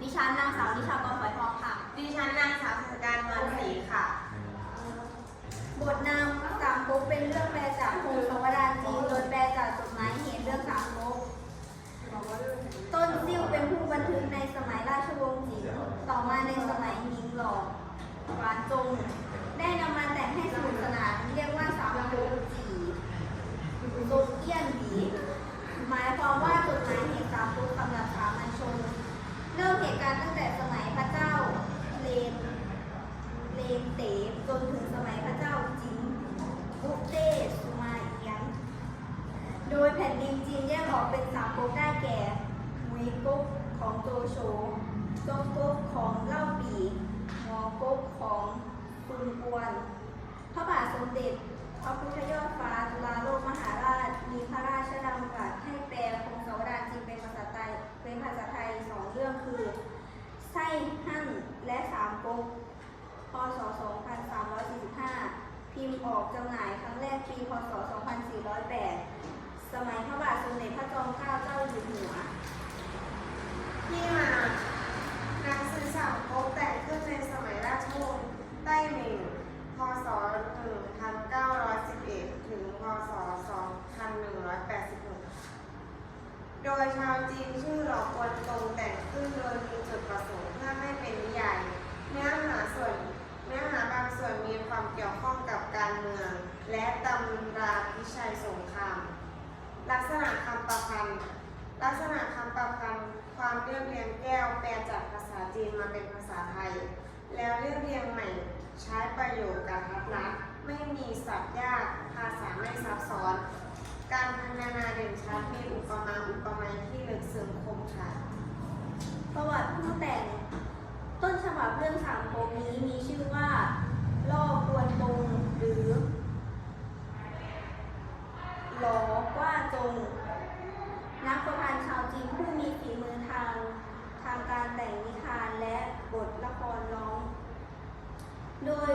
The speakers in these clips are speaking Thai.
ดิฉันนางสาวนิชากรฝอยทองค่ะ ดิฉันนางสาวเทศการนวลศรีค่ะ บทนำสามก๊กเป็นเรื่องแปลจากพงศาวดารจีนโดยแปลจากจดหมายเหตุเรื่องสามก๊กต้นซิ่วเป็นผู้บันทึกในสมัยราชวงศ์จิ๋วต่อมาในสมัยหมิงหลอดหวานจง ได้นำมาแต่งให้สนุกสนานเรียกว่าสามก๊กจีโซเอียนหวีหมายความว่าจดหมายเหตุสามก๊กสำหรับสามัญชน เริ่มเหตุการณ์ตั้งแต่สมัยพระเจ้าเลน เลนเต๋จนถึงสมัยพระเจ้าจิงบุกเต้สุมาเอียง โดยแผ่นดิน จีนแยกออกเป็นสามก๊กได้แก่หมุยก๊กของโจโฉจงก๊กของเล่าปีงอก๊กของซุนกวน พระบาทสมเด็จพระพุทธยอดฟ้าจุฬาโลกมหาราช มีพระราชดำรัสให้แปลพงศาวดารจีนเป็นภาษาไทยเป็นภาษาไทยสองเรื่องคือไส้หั่นและสามก๊กพศ 2345 พิมพ์ออกจำหน่ายครั้งแรกปี พศ 2408 สมัยพระบาทสมเด็จพระจอมเกล้าเจ้าอยู่หัว ที่มาหนังสือสามก๊กแต่งขึ้นในสมัยราชวงศ์ไต้หมิงพศ 1911 ถึง พศ 2186 โดยชาวจีนชื่อหลอกวนตรงแต่งขึ้นโดยมีจุดประสงค์เพื่อให้เป็นนิยายเนื้อหาส่วนเนื้อหาบางส่วนมีความเกี่ยวข้องกับการเมือง และตำราพิชัยสงคราม ลักษณะคำประพันธ์ ลักษณะคำประพันธ์ ความเรียบเรียงแก้วแปลจากภาษาจีนมาเป็นภาษาไทย แล้วเรียบเรียงใหม่ ใช้ประโยคกระทัดรัดไม่มีศัพท์ยาก ภาษาไม่ซับซ้อน การพรรณนาเด่นชัดมีอุปมาอุปไมยที่ลึกซึ้งคมชัดประวัติผู้แต่ง ต้นฉบับเรื่องสามก๊กนี้มีชื่อว่าล่อกวนตงหรือ หลอกว่าจง นักประพันธ์ชาวจีนผู้มีฝีมือทางทางการแต่งนิทานและบทละครร้อง โดย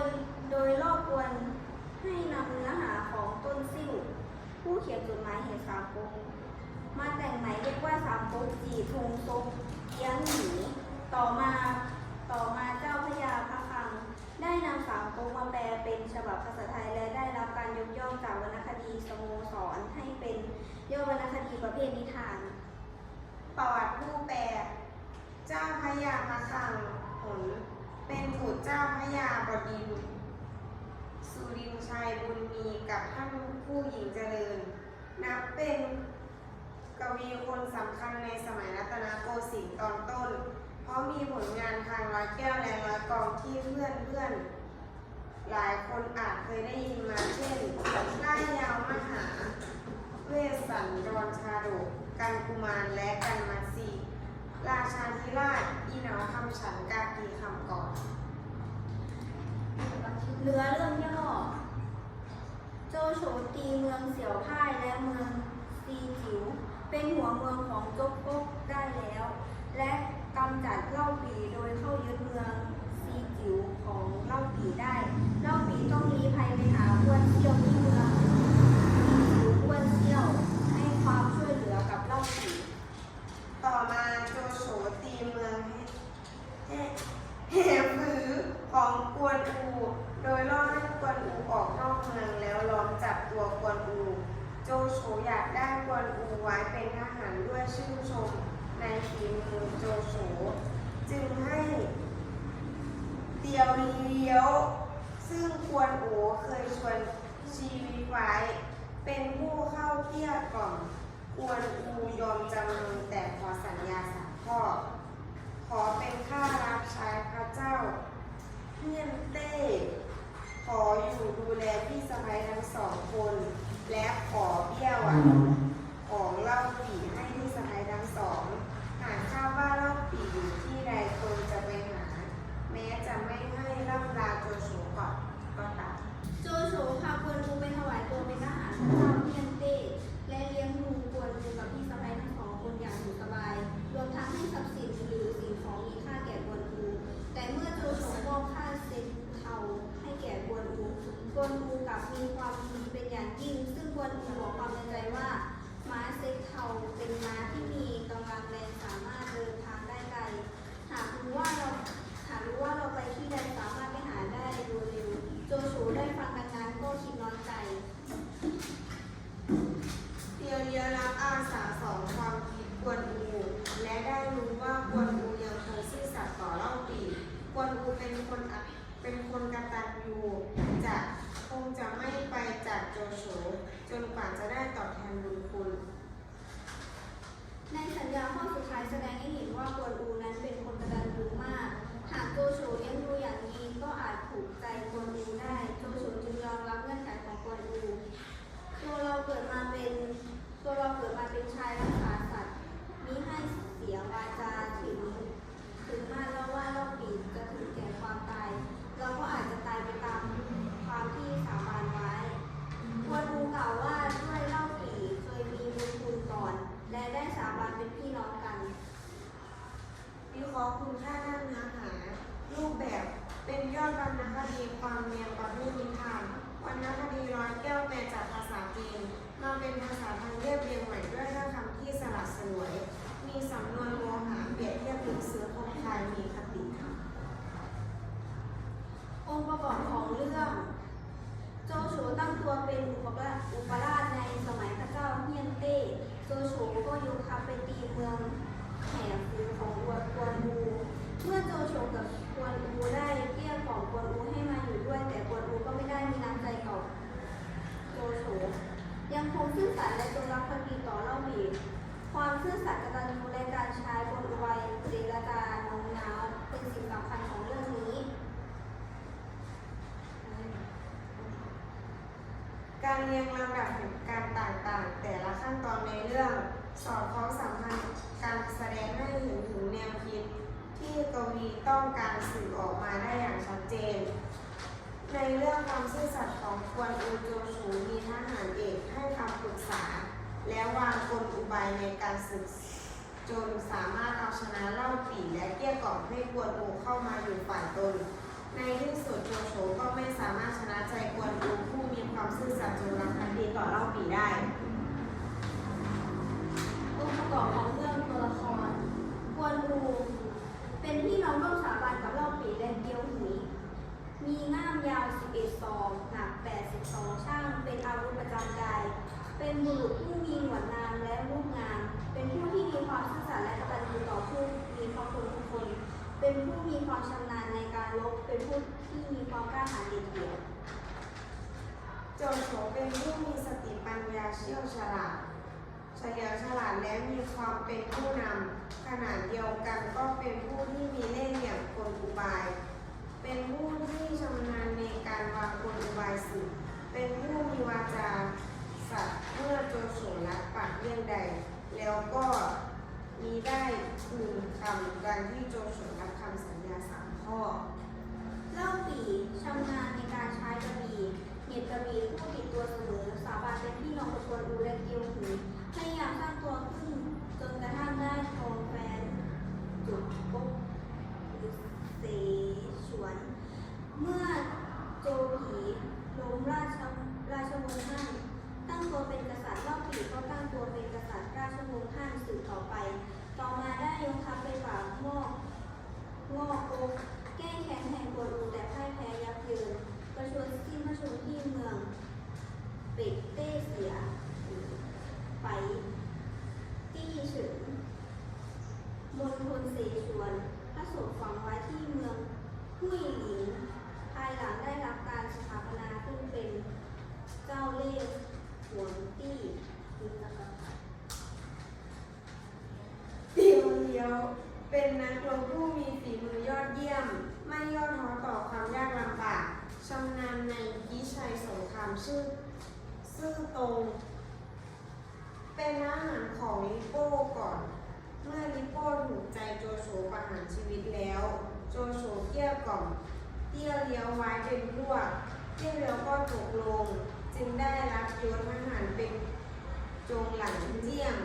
โดยล่อกวนให้นำเนื้อหาของต้นซิ่ว ผู้เขียนจดหมายเหตุสามก๊กมาแต่งใหม่เรียกว่าสามก๊กจีทงซกเอียงหนีต่อมาต่อมาเจ้าพระยาพระคลัง ได้นำสามก๊กมาแปลเป็นฉบับภาษาไทยและได้รับการยกย่องจากวรรณคดีสโมสรให้เป็นยอดวรรณคดีประเภท นิทาน ประวัติผู้แปลเจ้าพระยาพระคังหนเป็นบุตรเจ้าพระยาบดิน สุรินชัยบุญมีกับท่านผู้หญิงเจริญ นับเป็นกวีคนสำคัญในสมัยรัตนโกสินทร์ตอนต้น เพราะมีผลงานทางร้อยแก้วและร้อยกองที่เพื่อนเพื่อนหลายคนอาจเคยได้ยินมาเช่นล่ายยาวมหา เวสสันดรชาดกกันกุมารและกันมัตสีราชาธิราชอีหนาวคำฉันกากีคำก่อนเรือเรื่องย่อโจโฉตีเมืองเสี่ยวพ่ายและเมืองซีจิ๋วเป็นหัวเมืองของจกก๊กได้แล้ว และกำจัดเล่าปีโดยเข้ายึดเมืองซีจิ๋วของเล่าปีได้ เล่าปีต้องลี้ภัยไปหาอ้วนเซี่ยวที่เมืองซีจิ๋วอ้วนเซี่ยวให้ความช่วยเหลือกับเล่าปี ต่อมาโจโฉตีเมืองเฮเฮฟือของกวนอู โดยล่อให้กวนอูออกนอกเมืองแล้วล้อมจับตัวกวนอู โจโฉอยากได้กวนอูไว้เป็นทหารด้วยชื่นชมในฝีมือโจโฉจึงให้เตียวเลี้ยว ซึ่งกวนอูเคยชวนชีวิตไว้ เป็นผู้เข้าเที่ยกล่อม กวนอูยอมจำนนแต่ขอสัญญาสามข้อ ขอเป็นข้ารับใช้พระเจ้าเฮียนเต้ ขออยู่ดูแลพี่สะใภ้ทั้งสองคน และขอเบี้ยหวันของเล่าปีให้พี่สะใภ้ทั้งสอง หากทราบว่าเล่าปีอยู่ที่ใดตนจะไปหา แม้จะไม่ให้ล่ำลาโจโฉก่อนก็ตาม โจโฉพากวนอูไปถวายตัวเป็นทหารพระเจ้าเมียนเต้และเลี้ยงดูกวนอูกับพี่สะใภ้ทั้งสองคนอย่างสุขสบาย รวมทั้งให้ทรัพย์สินหรือสิ่งของมีค่าแก่กวนอู แต่เมื่อโจโฉมอบค่าเซ็นเทาให้แก่กวนอูกวนอูกลับมีความดีเป็นอย่างยิ่ง ซึ่งกวนอูบอกความในใจว่า กวนอู และได้รู้ว่ากวนอูยังคงซื่อสัตย์ต่อเล่าปีกวนอูเป็น คนอัเป็นคนกตัญญูจะคงจะไม่ไปจากโจโฉจนกว่าจะได้ตอบแทนบุญคุณ ในสัญญาข้อสุดท้ายแสดงให้เห็นว่ากวนอูนั้นเป็นคนกระตันยูมาก หากโจโฉยังดูอย่างนี้ก็อาจถูกใจกวนอูได้ โจโฉจึงยอมรับเงื่อนไขของกวนอู ตัวเราเกิดมาเป็นตัวเราเกิดมาเป็นชายรักษาสัตว์มิให้เสียวาจาถึงถึงมาแล้วว่าเราปี เราก็อาจจะตายไปตามความที่สาบานไว้ควรดูกล่าวว่าด้วยเล่าปีเคยมีบุญคุณก่อน และได้สาบานเป็นพี่น้องกัน วิเคราะห์คุณค่าด้านเนื้อหา รูปแบบเป็นยอดวรรณคดีความเรียงประเภทนิทานวรรณคดีร้อยแก้วแปลจากภาษาจีนมาเป็นภาษาไทยเรียบเรียงใหม่ด้วยถ้อยคำที่สลัดสลวย มีสำนวนโวหารเปรียบเทียบถึงเสือคมคายมีคติธรรม องค์ประกอบของเรื่อง โจโฉตั้งตัวเป็นอุปราชอุปราชในสมัยพระเจ้าเฮียนเต้ โจโฉก็ยกทัพไปตีเมืองแห่ฟูของกวนกวนอู เมื่อโจโฉกับกวนอูได้เกลี้ยกล่อมกวนอูให้มาอยู่ด้วย แต่กวนอูก็ไม่ได้มีน้ำใจกับโจโฉยังคงซื่อสัตย์และจงรักภักดีต่อเล่าบีความซื่อสัตย์กตัญญูและการใช้กลอุบายเจรจาโน้มน้าวเป็นสิ่งสำคัญของเรื่องนี้ การ เรียงลำดับเหตุการณ์ต่างๆ แต่ละขั้นตอนในเรื่องสอดคล้องสัมพันธ์การแสดงให้เห็นถึงแนวคิด ที่กวีต้องการสื่อออกมาได้อย่างชัดเจน ในเรื่องความซื่อสัตย์ของกวนอูโจชูมีทหารเอกให้คำปรึกษา และวางกลอุบายในการศึกจนสามารถเอาชนะเล่าปีและเกลี้ยกล่อมให้กวนอูเข้ามาอยู่ฝ่ายตน ในที่สุดโจโฉก็ไม่สามารถชนะใจกวนอูผู้มีความซื่อสัตย์จงรักภักดีต่อเล่าปีได้องค์ประกอบของเรื่องตัวละครกวนอูเป็นพี่น้องร่วมสถาบันกับเล่าปีและเดียวหุยมีง่ามยาว 11 ซองหนัก 80 ช่าง เป็นอาวุธประจำกาย เป็นบุรุษผู้มีหนวดงามและรูปงาม เป็นผู้ที่มีความซื่อสัตย์และกตัญญูต่อผู้มีพระคุณทุกคน เป็นผู้มีความชำนาญในการรบ เป็นผู้ที่มีความกล้าหาญเด็ดเดี่ยว โจโฉเป็นผู้มีสติปัญญา เชี่ยวฉลาดเฉลียวฉลาดและมีความเป็นผู้นำขณะเดียวกันก็เป็นผู้ที่มีเล่ห์เหลี่ยมกลอุบาย เป็นผู้ที่ชำนาญในการวางกลอุบายสื่อเป็นผู้มีวาจาสัตย์เมื่อโจโฉรับปากเรื่องใด แล้วก็มีได้คืนคำดังที่โจโฉรับคำสัญญาสามข้อเล่าปีชำนาญในการใช้กระบี่เหตุกระบี่ผู้ติดตัวเสมอ สาบานเป็นพี่น้องกับกวนอูและเกียวหูพยายามสร้างตัวขึ้นจนกระทั่งได้ทองแฟนจุดปุ๊บหรือเสฉวน เมื่อโจผีล้มราชราชวงศ์ฮั่นตั้งตัวเป็นกษัตริย์เล่าปีก็ตั้งตัวเป็นกษัตริย์ราชวงศ์ฮั่นสืบต่อไป ต่อมาได้ยกทัพไปปราบมอก งอกโอกแก้แค้นแทนกวนอูแต่พ่ายแพ้ยับเยินประชวรสิ้นพระชนม์ที่เมือง เป็ดเต้เสีย ไป ตี้เฉินมณฑลเสฉวนพระศพฝังไว้ที่เมืองหุยหลิง ภายหลังได้รับการสถาปนาขึ้นเป็นเจ้าเล่ห์หวนตี้หรือจักรพรรดิ เตียวเลี้ยว เป็นนักรบผู้มีฝีมือยอดเยี่ยม ไม่ย่อท้อต่อความยากลำบากชำนาญในวิชัยสงครามชื่อซื่อตรง เป็นทหารของลิโป้ก่อน เมื่อลิโป้ถูกใจโจโฉประหารชีวิตแล้ว โจโฉเกี้ยกล่อมเตี้ยเลี้ยวไว้เป็นพวกเตี้ยเลี้ยวก็ตกลง จึงได้รับยศทหารเป็นจงหลังเจียง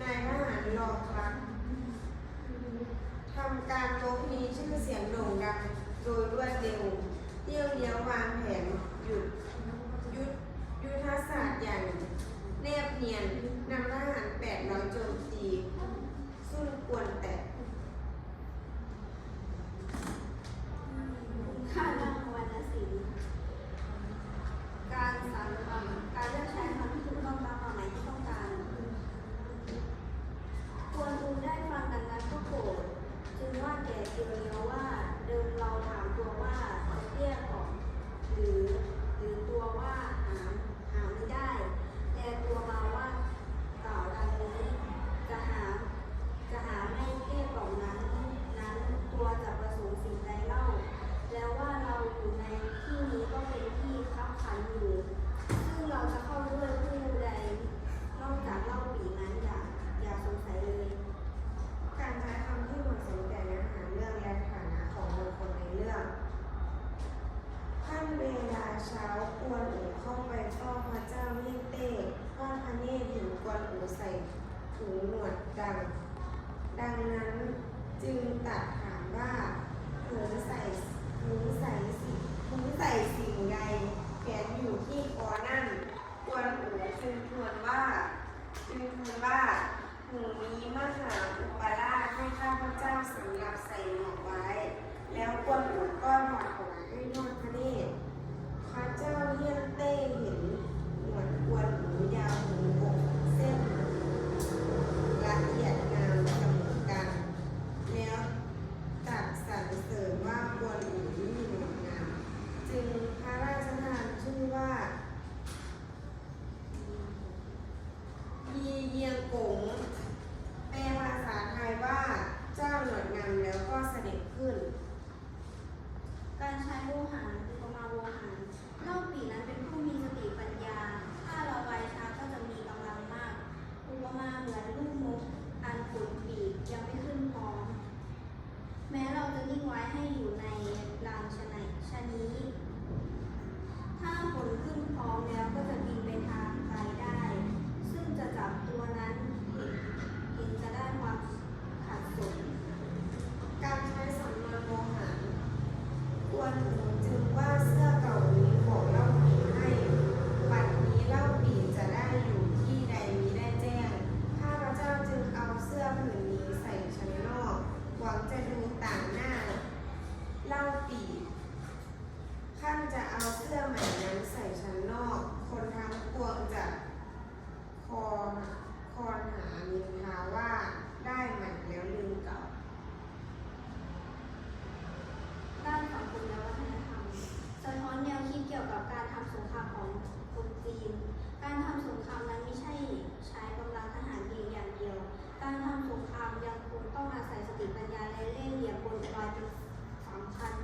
นายทหารรอครับ ทำการรบมีชื่อเสียงโด่งดังโดยรวดเร็วเที่ยวเลี้ยววางแผนหยุดยุทธยุทธศาสตร์อย่างแนบเนียนนำ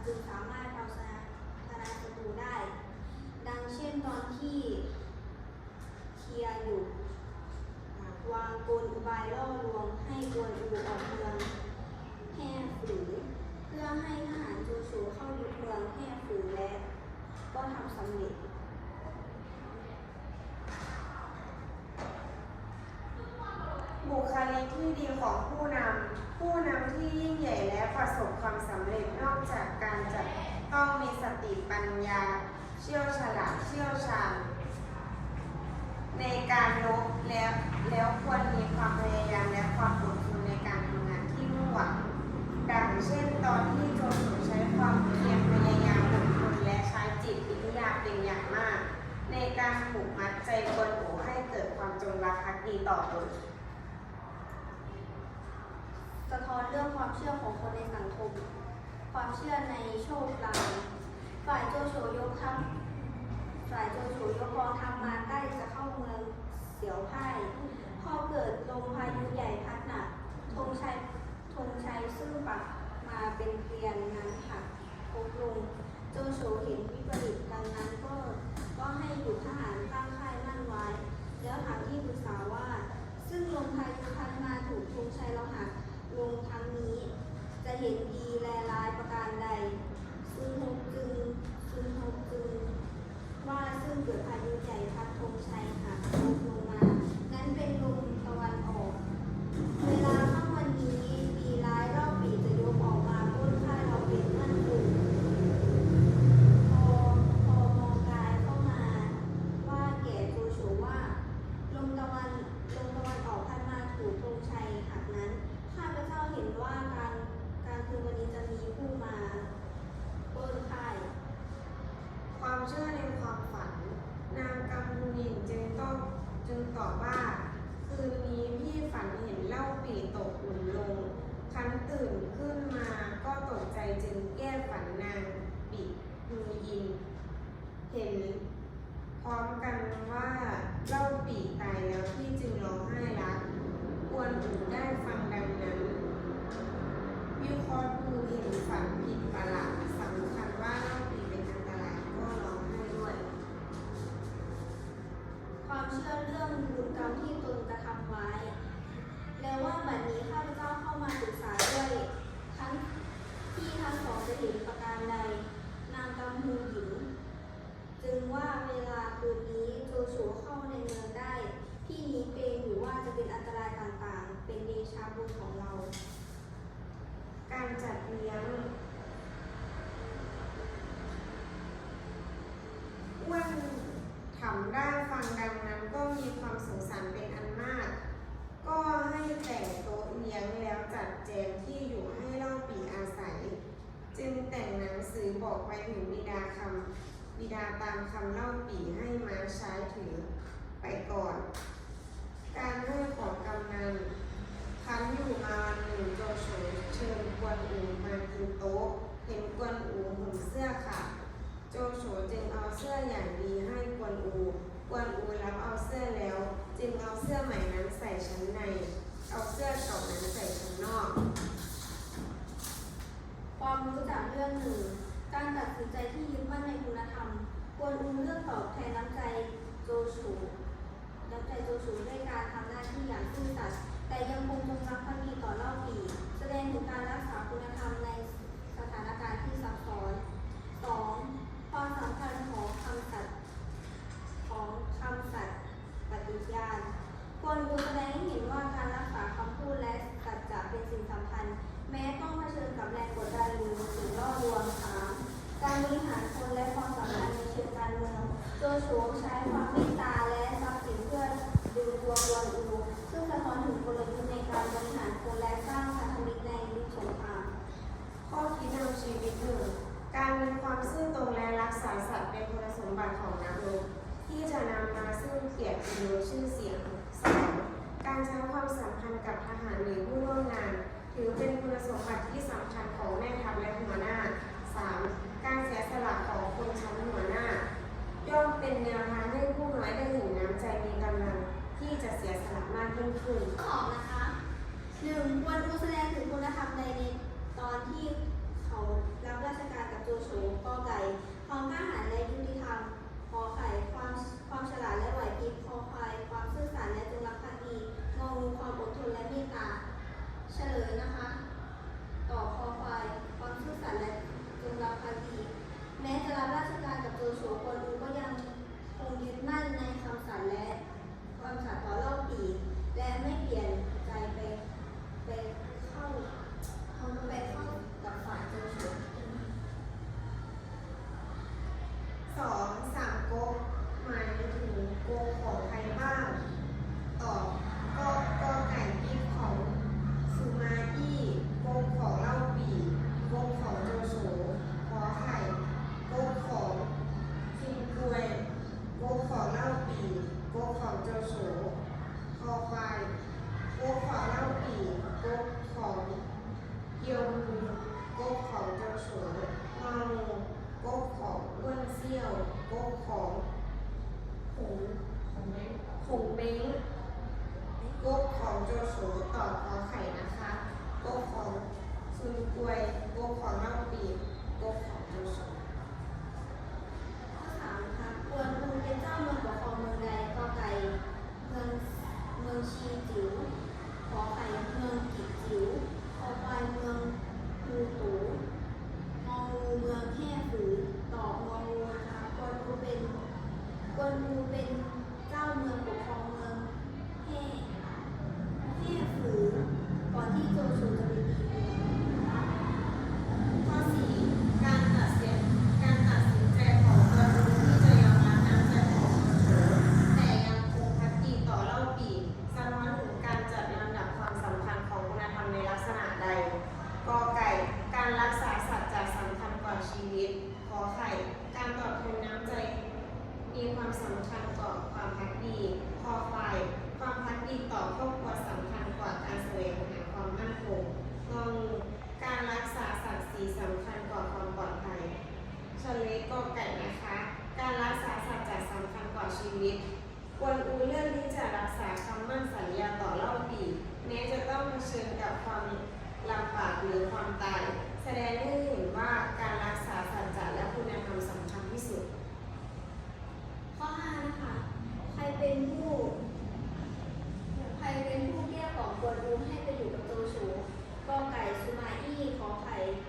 คือสามารถ でしょ。 ปีให้ม้าใช้ถือไปก่อน การให้ของกำนันคันอยู่มาวันหนึ่งโจโฉเชิญกวนอูมากินโต๊ะ เห็นกวนอูห่มเสื้อขาดโจโฉจึงเอาเสื้ออย่างดีให้กวนอู กวนอูรับเอาเสื้อแล้ว จึงเอาเสื้อใหม่นั้นใส่ชั้นใน เอาเสื้อเก่านั้นใส่ชั้นนอก ความรู้จากเรื่องหนึ่ง การตัดสินใจที่ยึดมั่นในคุณธรรมกวน ตอบแทนน้ำใจโจชูน้ำใจโจชูด้วยการทำหน้าที่อย่างซื่อสัตย์แต่ยังคงจงรักภักดีต่อเล่าปีแสดงถึงการรักษาคุณธรรมในสถานการณ์ที่ซับซ้อน 2. ความสำคัญของคำสัตย์ของคำสัตย์ปฏิญาณ ควรดูแสดงให้เห็นว่าการรักษาคำพูดและสัจจะเป็นสิ่งสำคัญ แม้ต้องเผชิญกับแรงกดดันหรือสิ่งล่อลวงสามการบริหารคนและความสัมพันธ์ในเชิงการเมืองโจโฉใช้ความเมตตาและทรัพย์สินเพื่อดึงตัวกวนอู ซึ่งสะท้อนถึงกลยุทธ์ในการบริหารคนและสร้างพันธมิตรในยุคสงคราม ข้อคิดนำชีวิตหนึ่งการมีความซื่อตรงและรักษาสัตว์เป็นคุณสมบัติของนักรบที่จะนำมาซึ่ง เกียรติยศชื่อเสียงสองการใช้ความสัมพันธ์กับทหารหรือผู้ร่วมงาน ถือเป็นคุณสมบัติที่สำคัญของแม่ทัพและหัวหน้า 3. การเสียสละของคนชั้นหัวหน้า ย่อมเป็นแนวทางให้ผู้น้อยได้เห็นน้ำใจมีกำลังที่จะเสียสละมากยิ่งขึ้นข้อสองนะคะหนึ่งควรดูแสดงถึงคุณธรรมในในตอนที่เขารับราชการกับโจโฉกอไก่ความกล้าหาญและยุติธรรมขอไข่ความความฉลาดและไหวพริบ ความซื่อสัตย์และจงรักภักดีงองูความอดทนและเมตตา เฉลยนะคะ ต่อคอควายความซื่อสัตย์และจงรักภักดี แม้จะรับราชการกับโจโฉกวนอูก็ยังคงยึดมั่น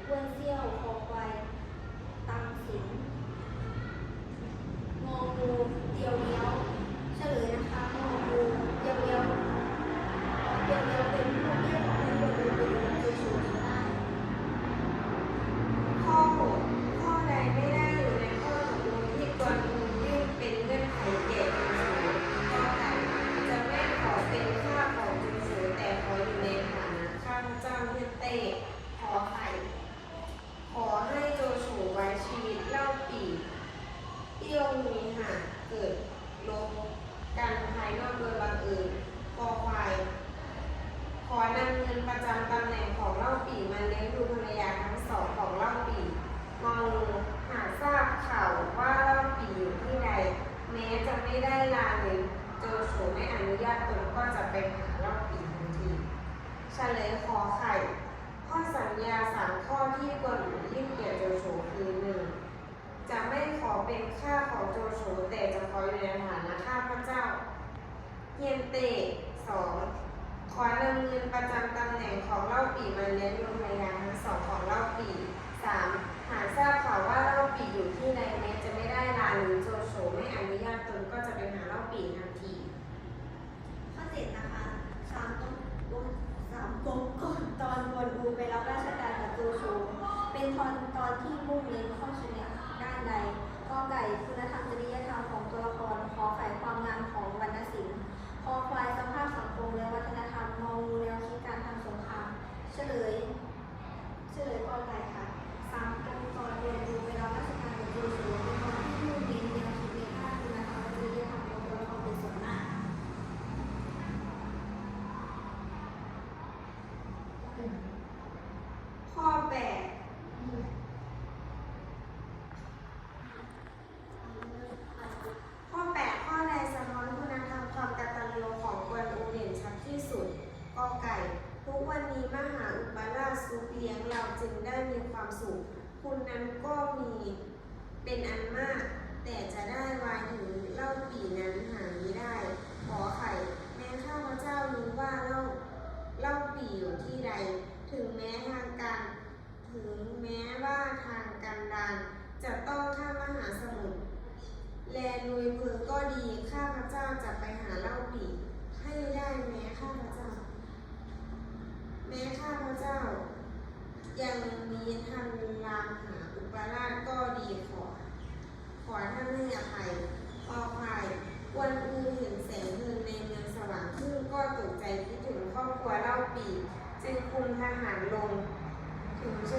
我 นำเงินประจำตำแหน่งของเล่าปีมาเลี้ยงดูภรรยาทั้งสองของเล่าปีมองหาทราบข่าวว่าเล่าปีอยู่ที่ใดแม้จะไม่ได้ลาหรือเจอโฉไม่อนุญาตตนก็จะไปหาเล่าปีทันทีเฉลยขอไข่ ข้อสัญญาสามข้อที่กวนอูยื่นแก่ยวเจโฉคือหนึ่งจะไม่ขอเป็นข้าของโจโฉแต่จะขออยู่ในฐานะข้าพระเจ้าเยนเตสอง ขอนำเงินประจำตำแหน่งของเล่าปีมาเลี้ยงโรงพยาบาลทั้งสองของเล่าปีสามหากทราบข่าวว่าเล่าปีอยู่ที่ใดแม้จะไม่ได้ลาหรือโจโฉไม่อนุญาตตนก็จะไปหาเล่าปีทันทีข้อเจ็ดนะคะสามก๊กสามก๊กก่อนตอนกวนอูไปรับราชการกับโจโฉเป็นตอนตอนที่มุ่งเน้นข้อเฉลี่ยด้านใดกอไก่คุณธรรมจริยธรรมของตัวละครขอไข่ความงามของวรรณศิลป์ คอควายสภาพสังคมและวัฒนธรรมมองงูแนวคิดการทำสงครามเฉลย เฉลยกอไก่ค่ะสามก๊กตอนกวนอูไปรับราชการกับโจโฉเป็นตอนที่มุ่งเน้นแนวคิดในด้านคุณธรรมจริยธรรมของตัวละครเป็นส่วนมาก ข้อแปดข้อแปดข้อใดสะท้อนคุณธรรมความกตัญญูของกวนอูเด่นชัดที่สุดกอไก่ ทุกวันนี้มหาอุปราชซุปเลี้ยงเราจึงได้มีความสุข คุณนั้นก็มีเป็นอันมาก แต่จะได้วายถึงเล่าปีนั้นหาไม่ได้ ขอไข่ แม้ข้าพเจ้ารู้ว่าเล่าเล่าปีอยู่ที่ใด ถึงแม้ทางการ ถึงแม้ว่าทางกันดารจะต้องข้ามมหาสมุทรแลลุยเพลิงก็ดีข้าพเจ้าจะไปหาเล่าปีให้ได้แม้ข้าพเจ้า แม้ข้าพเจ้า ยังมีทางรามหาอุปราชก็ดีขอ ขอท่านให้อภัยขอภัยวันอูเห็นแสงเพลิงในเมืองสว่างขึ้นก็ตกใจคิดถึงครอบครัวเล่าปี จึงคุมทหารลง ถึงช